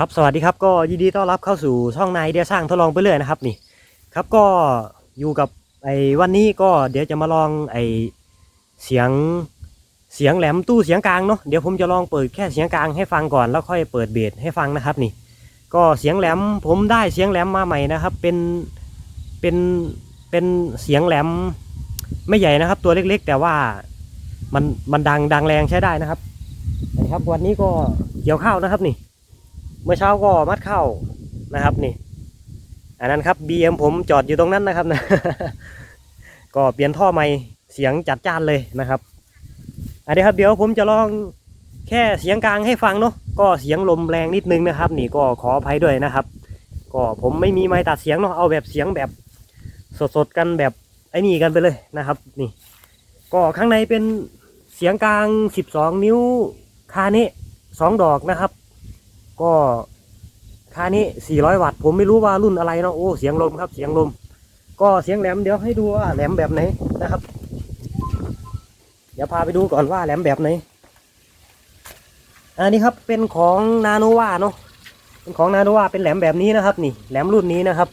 ครับสวัสดีครับก็ยินดีต้อนรับเข้าสู่ช่องนายเดียสร้างทดลองไปเรื่อยนะครับนี่ครับก็อยู่กับไอ้วันนี้ก็เดี๋ยวจะมาลองไอ้เสียงเสียงแหลมตู้เสียงกลางเนาะเดี๋ยวผมจะลองเปิดแค่เสียงกลางให้ฟังก่อนแล้วค่อยเปิดเบสให้ฟังนะครับนี่ ก็เสียงแหลมผมได้เสียงแหลมมาใหม่นะครับ เป็นเป็นเป็นเสียงแหลมไม่ใหญ่นะครับ ตัวเล็กๆ แต่ว่ามันมันดังดังแรงใช้ได้นะครับนะครับวันนี้ก็เกี่ยวข้าวนะครับนี่ มื่อเช้าก็มัดเข้านะครับนี่ อันนั้นครับ BM ผมจอดอยู่ตรงนั้นนะครับนะก็เปลี่ยนท่อใหม่เสียงจัดจ้านเลยนะครับอันนี้ครับเดี๋ยวผมจะลองแค่เสียงกลางให้ฟังเนาะก็เสียงลมแรงนิดนึงนะครับ นี่ก็ขออภัยด้วยนะครับ ก็ผมไม่มีไม้ตัดเสียงเนาะเอาแบบเสียงแบบสดๆกันแบบไอ้นี่กันไปเลยนะครับ นี่ ก็ข้างในเป็นเสียงกลาง 12 นิ้วคาเนะสองดอกนะครับ ก็ค่านี้ 400 วัตต์ ผมไม่รู้ว่ารุ่นอะไรเนาะ โอ้ เสียงลมครับ เสียงลม ก็เสียงแหลมเดี๋ยวให้ดูว่าแหลมแบบไหนนะครับ เดี๋ยวพาไปดูก่อนว่าแหลมแบบไหน อันนี้ครับเป็นของนาโนวาเนาะ เป็นของนาโนวาเป็นแหลมแบบนี้นะครับ นี่ แหลมรุ่นนี้นะครับ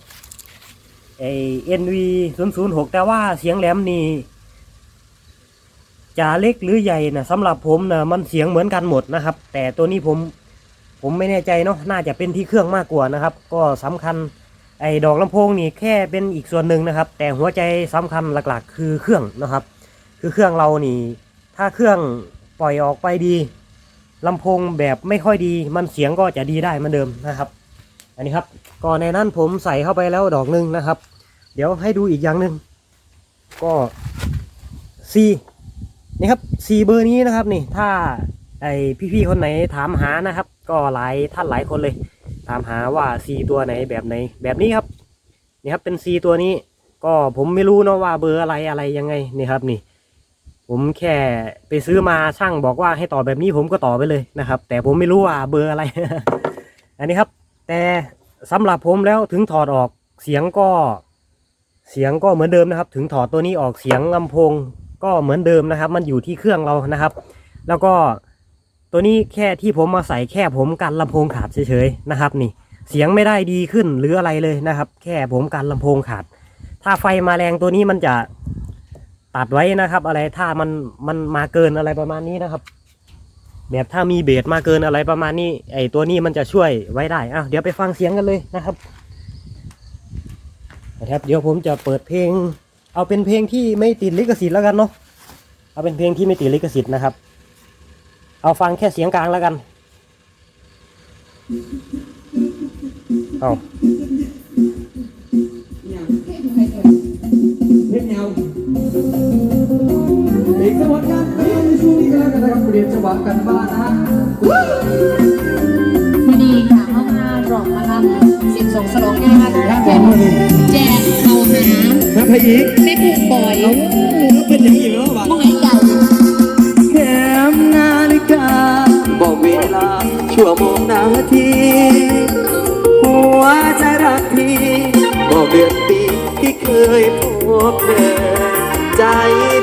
ไอ NV 0 0 6แต่ว่าเสียงแหลมนี่จะเล็กหรือใหญ่นะสำหรับผมนะมันเสียงเหมือนกันหมดนะครับ แต่ตัวนี้ผม ผมไม่แน่ใจเนาะน่าจะเป็นที่เครื่องมากกว่านะครับ ก็สำคัญไอ้ดอกลำโพงนี่แค่เป็นอีกส่วนหนึ่งนะครับ แต่หัวใจสำคัญหลักๆ คือเครื่องนะครับ คือเครื่องเรานี่ ถ้าเครื่องปล่อยออกไปดีลำโพงแบบไม่ค่อยดี มันเสียงก็จะดีได้เหมือนเดิมนะครับ อันนี้ครับก็ในนั้นผมใส่เข้าไปแล้วดอกหนึ่งนะครับ เดี๋ยวให้ดูอีกอย่างหนึ่งก็ C นี่ครับ C เบอร์นี้นะครับนี่ถ้า ไอพี่ๆคนไหนถามหานะครับ ก็หลายท่านหลายคนเลย ถามหาว่าซีตัวไหนแบบไหน แบบนี้ครับนี่ครับเป็นซีตัวนี้ ก็ผมไม่รู้เนาะว่าเบอร์อะไรอะไรยังไงนี่ครับนี่ ผมแค่ไปซื้อมาช่างบอกว่าให้ต่อแบบนี้ผมก็ต่อไปเลยนะครับ แต่ผมไม่รู้ว่าเบอร์อะไร อันนี้ครับ แต่สำหรับผมแล้วถึงถอดออกเสียงก็เสียงก็เหมือนเดิมนะครับ ถึงถอดตัวนี้ออกเสียงลำโพงก็เหมือนเดิมนะครับ มันอยู่ที่เครื่องเรานะครับ แล้วก็ ตัวนี้แค่ที่ผมมาใส่แค่ผมกันลำโพงขาดเฉยๆนะครับ นี่ เสียงไม่ได้ดีขึ้นหรืออะไรเลยนะครับ แค่ผมกันลำโพงขาด ถ้าไฟมาแรงตัวนี้มันจะตัดไว้นะครับ อะไรถ้ามันมันมาเกินอะไรประมาณนี้นะครับ แบบถ้ามีเบสมาเกินอะไรประมาณนี้ ไอตัวนี้มันจะช่วยไว้ได้อ้าเดี๋ยวไปฟังเสียงกันเลยนะครับนะครับ เดี๋ยวผมจะเปิดเพลง เอาเป็นเพลงที่ไม่ติดลิขสิทธิ์แล้วกันเนาะเอาเป็นเพลงที่ไม่ติดลิขสิทธิ์นะครับ เอาฟังแค่เสียงกลางแล้วกัน เอาเล่นยาวอีกจังหวะกันเฮ้ยในช่วงนี้กันแล้วกันนะครับเปลี่ยนจังหวะกันบ้างนะฮะวันนี้ค่ะห้องห้ารองนะคะสิบสองสลองงานแล้วแจต่อกมาเลยแจกเอาหาแล้วใครอีกแม่ปูปล่อยแล้วเป็นอย่างนี้แล้ววะมอง ชั่วโมงนาที หัวใจรักทีบอกเดือนปีที่เคยพบเธอใจ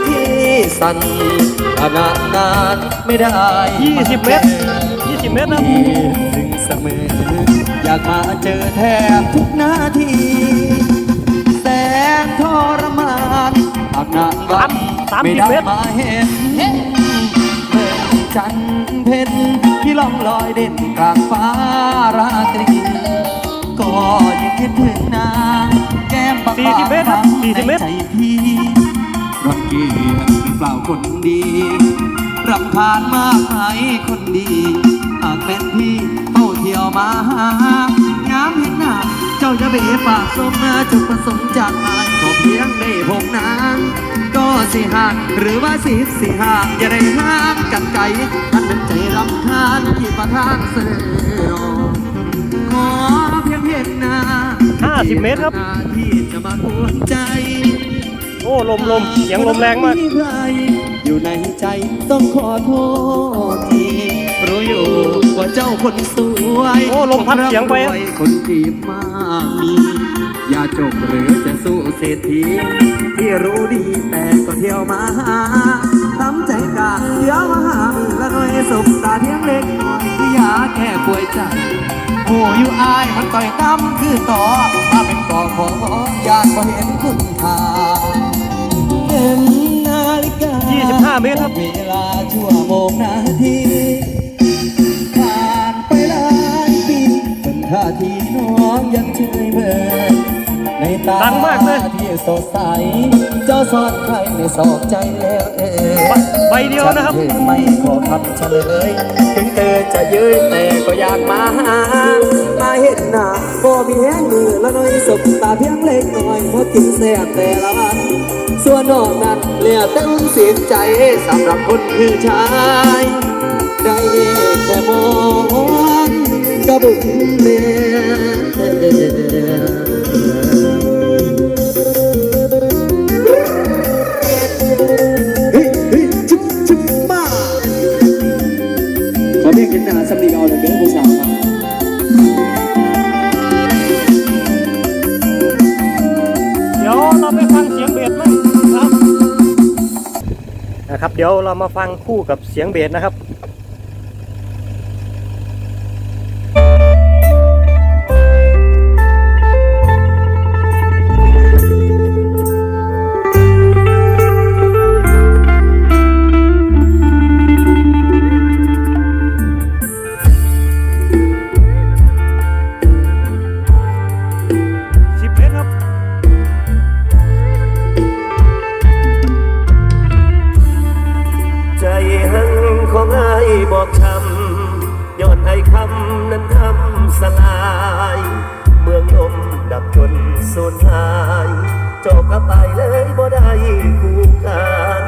ที่สั่นขนาดนานไม่ได้20เมตร20เมตรนะถึงเสมออยากมาเจอแทบทุกนาทีแสนทรมานหากนานวันสามสิบไม่ได้เมตรมาเห็นเมือง จันทร์เพ็ญที่ล่องลอยเด่นกลางฟ้าราตรี ก็ยังคิดถึงนางแก้มบาง40เมตรครับใน40เมตรใจพี่รังเกียจหรือเปล่าคนดีรำคาญมากไหมคนดีหากเป็นพี่เฝ้าเที่ยวมาหางามเห็นหน้าเจ้าจะเบปากสมมาจุดประสงค์จากอายก็ เพียงได้พบนางก็สิห่างหรือว่าสิสิห่างอย่าได้ห่างกันไกลมันเป็นใจรำคาญที่ประทานเสนอขอเพียงเห็นหน้า50เมตรครับ ที่จะมาทวนใจ โอ้ลมลมเสียงลมแรงมากใครอยู่ในใจต้องขอโทษทีรู้อยู่ว่าเจ้าคนสวยโอ้ลมพัดเสียงไปอะร่ำรวคนจีบมากมี อย่าจบหรือจะสู้เศรษฐีที่รู้ดีแต่ก็เที่ยวมาหาทำใจกะเดี๋ยวมาหามือละหน่อยสบตาเพียงเล็กน้อยที่อยากแก้ป่วยใจโอผู้อยู่อายมันต่อยตั้มคือต่อถ้าเป็นกองของอยากบ่เห็นคุณค่าเห็นนาฬิกา25เมตรครับเวลาชั่วโมงนาทีผ่านไปหลายปีจนท่าทีน้องยังเฉยเมิน ในตาดังมากเลยที่สดใส เจ้าสอดใครในสอกใจแล้วเออใบใบเดียวนะครับฉัไม่ขอคำเฉลย ถึงเธอจะยืนแต่ก็อยากมาหามาเห็นหน้าบ่มีแห้งมือละน้อยสบตาเพียงเล็กน้อยเพราะกินแซ่บแต่ละวันส่วนนอกนั้นเหลือแต่อุ่นเสียใจสำหรับคนคือชายได้แค่มองกระบุญเลีเเรียกเห็นหน้าสำนีเอาเลยเด้อผู้สาวครับเดี๋ยวเราไปฟังเสียงเบสมั้งครับนะครับ เดี๋ยวเรามาฟังคู่กับเสียงเบสนะครับ สูญหายจบกับไปเลยบ่ได้คู่กัน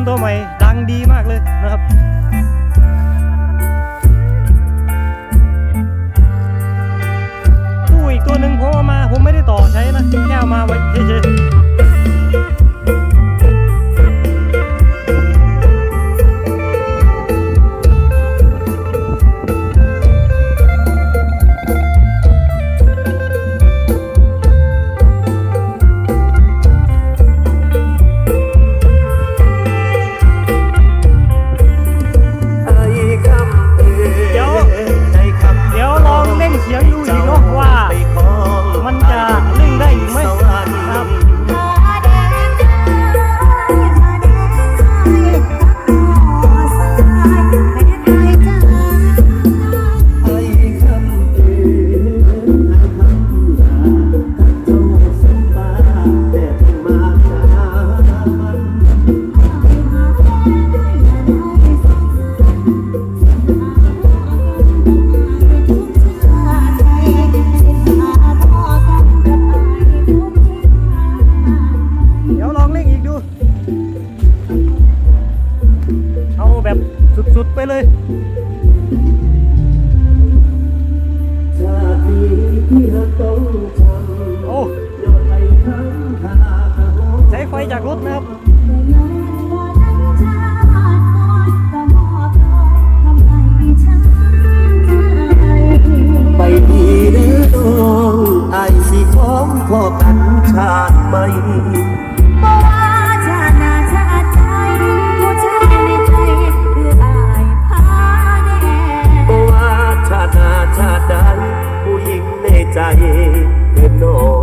มตัวใหม่ดังดีมากเลยนะครับตู้อีกตัวหนึ่งผมเอามาผมไม่ได้ต่อใช้นะแค่เอามาไว้เฉย แบบสุดๆไปเลยโอ้ใช้ไฟจากรถนะครับไปดีเด้อน้องไอสิของพ่อกันชาติใม่ ใจคือนอ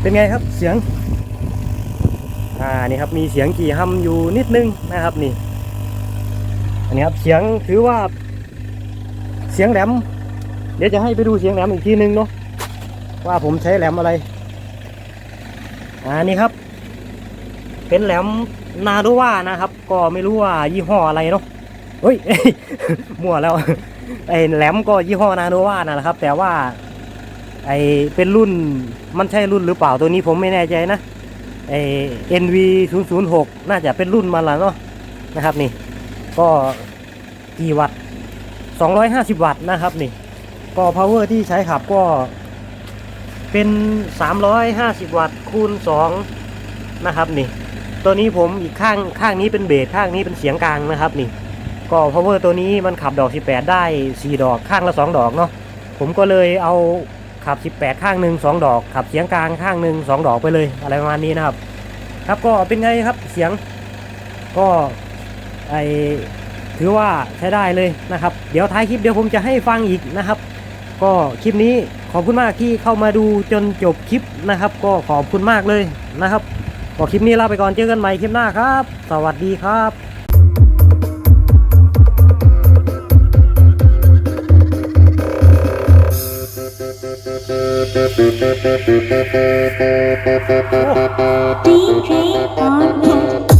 เป็นไงครับเสียง อ่านี่ครับมีเสียงกี่ฮัมอยู่นิดนึงนะครับนี่ อันนี้ครับเสียงถือว่า เสียงแหลม เดี๋ยวจะให้ไปดูเสียงแหลมอีกทีนึงเนาะว่าผมใช้แหลมอะไร อ่านี่ครับ เป็นแหลมนาโดว่านะครับ ก็ไม่รู้ว่ายี่ห้ออะไรเนาะเฮ้ยมั่วแล้วไอ้แหลมก็ยี่ห้อนาโดว่านั่นแหละครับ แต่ว่า ไอเป็นรุ่นมันใช่รุ่นหรือเปล่าตัวนี้ผมไม่แน่ใจนะไอ NV 0 0 6น่าจะเป็นรุ่นมันละเนาะนะครับนี่ ก็กี่วัตต์250วัตต์นะครับนี่ ก็ power ที่ใช้ขับก็เป็น350วัตต์คูณ2นะครับนี่ ตัวนี้ผมอีกข้างข้างนี้เป็นเบสข้างนี้เป็นเสียงกลางนะครับนี่ ก็ power ตัวนี้มันขับดอก18ได้4ดอกข้างละ2ดอกเนาะผมก็เลยเอา ขับ 18 ข้างหนึ่ง2ดอก ขับเสียงกลางข้างหนึ่ง2ดอกไปเลยอะไรประมาณนี้นะครับ ครับก็เป็นไงครับเสียงก็ไอถือว่าใช้ได้เลยนะครับ เดี๋ยวท้ายคลิปเดี๋ยวผมจะให้ฟังอีกนะครับ ก็คลิปนี้ขอบคุณมากที่เข้ามาดูจนจบคลิปนะครับ ก็ขอบคุณมากเลยนะครับก็คลิปนี้ลาไปก่อนเจอกันใหม่คลิปหน้าครับ สวัสดีครับ Oh, DJ Arnold.